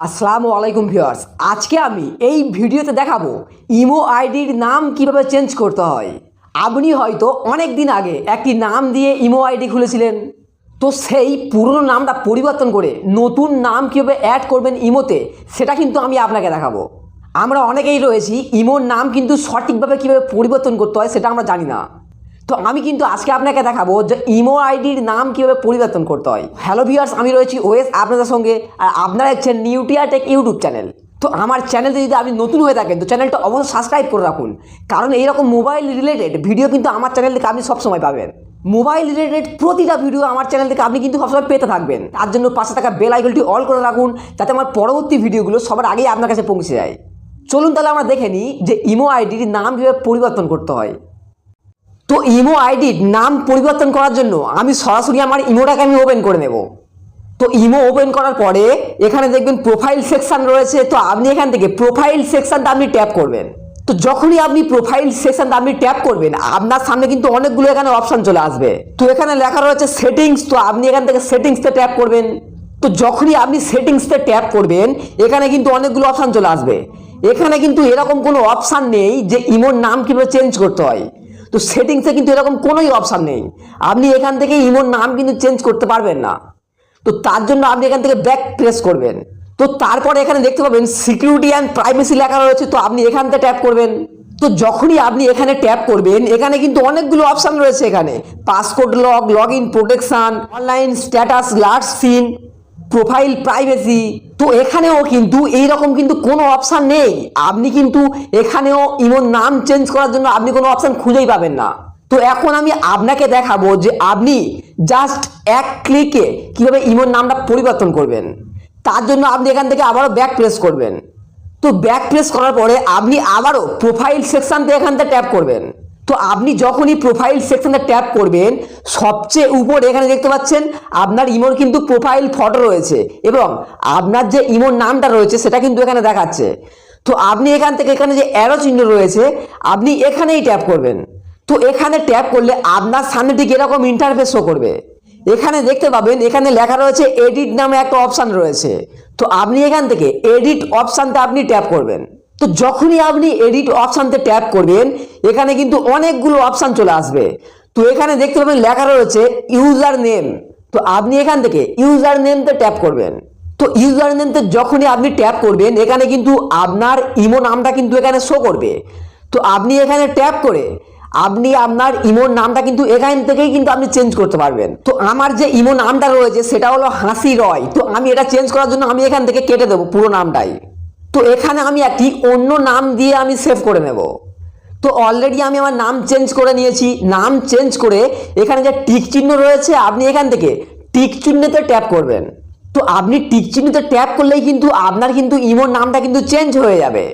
আসসালামু আলাইকুম ভিউয়ার্স। আজকে আমি এই ভিডিওতে দেখাবো ইমো আইডির নাম কীভাবে চেঞ্জ করতে হয়। আপনি হয়তো অনেক দিন আগে একটি নাম দিয়ে ইমো আইডি খুলেছিলেন। তো সেই পুরনো নামটা পরিবর্তন করে নতুন নাম কীভাবে অ্যাড করবেন ইমোতে, সেটা কিন্তু আমি আপনাকে দেখাবো। আমরা অনেকেই রয়েছি, ইমোর নাম কিন্তু সঠিকভাবে কীভাবে পরিবর্তন করতে হয় সেটা আমরা জানি না। তো আমি কিন্তু আজকে আপনাকে দেখাবো যে ইমো আইডির নাম কীভাবে পরিবর্তন করতে হয়। হ্যালো ভিউয়ার্স আমি রয়েছি ওয়েস আপনাদের সঙ্গে আর আপনারা হচ্ছেন নিউটিয়া টেক ইউটিউব চ্যানেল। তো আমার চ্যানেলতে যদি আপনি নতুন হয়ে থাকেন, তো চ্যানেলটা অবশ্যই সাবস্ক্রাইব করে রাখুন। কারণ এইরকম মোবাইল রিলেটেড ভিডিও কিন্তু আমার চ্যানেল থেকে আপনি সবসময় পাবেন। মোবাইল রিলেটেড প্রতিটা ভিডিও আমার চ্যানেল থেকে আপনি কিন্তু সবসময় পেতে থাকবেন। তার জন্য পাশে থাকা বেল আইকনটি অল করে রাখুন, যাতে আমার পরবর্তী ভিডিওগুলো সবার আগেই আপনার কাছে পৌঁছে যায়। চলুন তাহলে আমরা দেখে নিই যে ইমো আইডির নাম কীভাবে পরিবর্তন করতে হয়। তো ইমো আইডির নাম পরিবর্তন করার জন্য আমি সরাসরি আমার ইমোটাকে আমি ওপেন করে নেব। তো ইমো ওপেন করার পরে এখানে দেখবেন প্রোফাইল সেকশন রয়েছে, তো আপনি এখান থেকে প্রোফাইল সেকশনটা আপনি ট্যাপ করবেন। তো যখনই আপনি প্রোফাইল সেকশনটা আপনি ট্যাপ করবেন, আপনার সামনে কিন্তু অনেকগুলো এখানে অপশন চলে আসবে। তো এখানে লেখা রয়েছে সেটিংস তো আপনি এখান থেকে সেটিংসতে ট্যাপ করবেন। তো যখনই আপনি সেটিংসতে ট্যাপ করবেন, এখানে কিন্তু অনেকগুলো অপশান চলে আসবে। এখানে কিন্তু এরকম কোনো অপশান নেই যে ইমোর নাম কীভাবে চেঞ্জ করতে হয়। তো সেটিংসে কিন্তু এরকম কোনোই অপশান নেই। আপনি এখান থেকে ইমোর নাম কিন্তু চেঞ্জ করতে পারবেন না। তো তার জন্য আপনি এখান থেকে ব্যাক প্রেস করবেন। তো তারপরে এখানে দেখতে পাবেন সিকিউরিটি অ্যান্ড প্রাইভেসি লেখা রয়েছে, তো আপনি এখান থেকে ট্যাপ করবেন। তো যখনই আপনি এখানে ট্যাপ করবেন, এখানে কিন্তু অনেকগুলো অপশান রয়েছে এখানে। Passport log log in protection online status last seen profile privacy তো এখানেও কিন্তু এই রকম কিন্তু কোনো অপশান নেই। আপনি কিন্তু এখানেও ইমোর নাম চেঞ্জ করার জন্য আপনি কোনো অপশান খুঁজেই পাবেন না। তো এখন আমি আপনাকে দেখাবো যে আপনি জাস্ট এক ক্লিকে কীভাবে ইমোর নামটা পরিবর্তন করবেন। তার জন্য আপনি এখান থেকে আবারও ব্যাক প্রেস করবেন। তো ব্যাক প্রেস করার পরে আপনি আবারও প্রোফাইল সেকশন থেকে এখান থেকে ট্যাপ করবেন। তো আপনি যখনই প্রোফাইল সেকশনে ট্যাপ করবেন, সবচেয়ে উপরে এখানে দেখতে পাচ্ছেন, আপনার ইমোর কিন্তু প্রোফাইল ফটো রয়েছে এবং আপনার যে ইমোর নামটা রয়েছে সেটা কিন্তু এখানে দেখাচ্ছে। তো আপনি এখান থেকে এখানে যে অ্যারো চিহ্ন রয়েছে, আপনি এখানেই ট্যাপ করবেন। তো এখানে ট্যাপ করলে আপনার সামনে ঠিক এরকম ইন্টারফেস শো করবে। এখানে দেখতে পাবেন, এখানে লেখা রয়েছে এডিট নামে একটা অপশান রয়েছে। তো আপনি এখান থেকে এডিট অপশানটা আপনি ট্যাপ করবেন। তো যখনই আপনি এডিট অপশানতে ট্যাপ করবেন, এখানে কিন্তু অনেকগুলো অপশান চলে আসবে। তো এখানে দেখতে পাবেন লেখা রয়েছে ইউজার নেম তো আপনি এখান থেকে ইউজার নেমতে ট্যাপ করবেন। তো ইউজার নেমতে যখনই আপনি ট্যাপ করবেন, এখানে কিন্তু আপনার ইমো নামটা কিন্তু এখানে শো করবে। তো আপনি এখানে ট্যাপ করে আপনি আপনার ইমোর নামটা কিন্তু এখান থেকেই কিন্তু আপনি চেঞ্জ করতে পারবেন। তো আমার যে ইমো নামটা রয়েছে, সেটা হলো হাসি রয় তো আমি এটা চেঞ্জ করার জন্য আমি এখান থেকে কেটে দেবো পুরো নামটাই। তো এখানে আমি একটি অন্য নাম দিয়ে আমি সেভ করে নেব। তো অলরেডি আমি আমার নাম চেঞ্জ করে নিয়েছি। নাম চেঞ্জ করে এখানে যে টিক চিহ্ন রয়েছে, আপনি এখান থেকে টিক চিহ্নতে ট্যাপ করবেন। তো আপনি টিক চিহ্নতে ট্যাপ করলেই কিন্তু আপনার কিন্তু ইমোর নামটা কিন্তু চেঞ্জ হয়ে যাবে।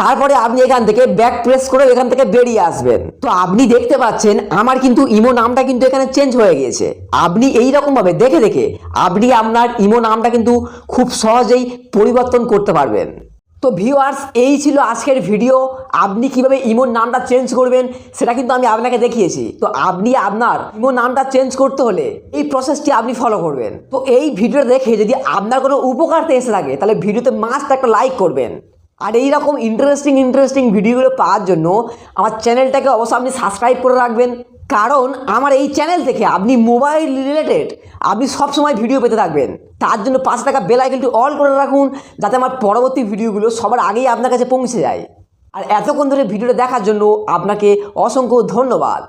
তারপরে আপনি এখান থেকে ব্যাক প্রেস করে এখান থেকে বেরিয়ে আসবেন। তো আপনি দেখতে পাচ্ছেন, আমার কিন্তু ইমো নামটা কিন্তু এখানে চেঞ্জ হয়ে গিয়েছে। আপনি এই রকম ভাবে দেখে দেখে আপনি আপনার ইমো নামটা কিন্তু খুব সহজেই পরিবর্তন করতে পারবেন। তো ভিউয়ার্স এই ছিল আজকের ভিডিও আপনি কীভাবে ইমোর নামটা চেঞ্জ করবেন, সেটা কিন্তু আমি আপনাকে দেখিয়েছি। তো আপনি আপনার ইমোর নামটা চেঞ্জ করতে হলে এই প্রসেসটি আপনি ফলো করবেন। তো এই ভিডিও দেখে যদি আপনার কোনো উপকারতে এসে থাকে, তাহলে ভিডিওতে মাস্ট একটা লাইক করবেন। আর এইরকম ইন্টারেস্টিং ইন্টারেস্টিং ভিডিওগুলো পাওয়ার জন্য আমার চ্যানেলটাকে অবশ্যই আপনি সাবস্ক্রাইব করে রাখবেন। কারণ আমার এই চ্যানেল থেকে আপনি মোবাইল রিলেটেড আপনি সবসময় ভিডিও পেতে থাকবেন। তার জন্য পাঁচ টাকা বেল আইকনটি অল করে রাখুন যাতে আমার পরবর্তী ভিডিওগুলো সবার আগেই আপনার কাছে পৌঁছে যায়। আর এতক্ষণ ধরে ভিডিওটা দেখার জন্য আপনাকে অসংখ্য ধন্যবাদ।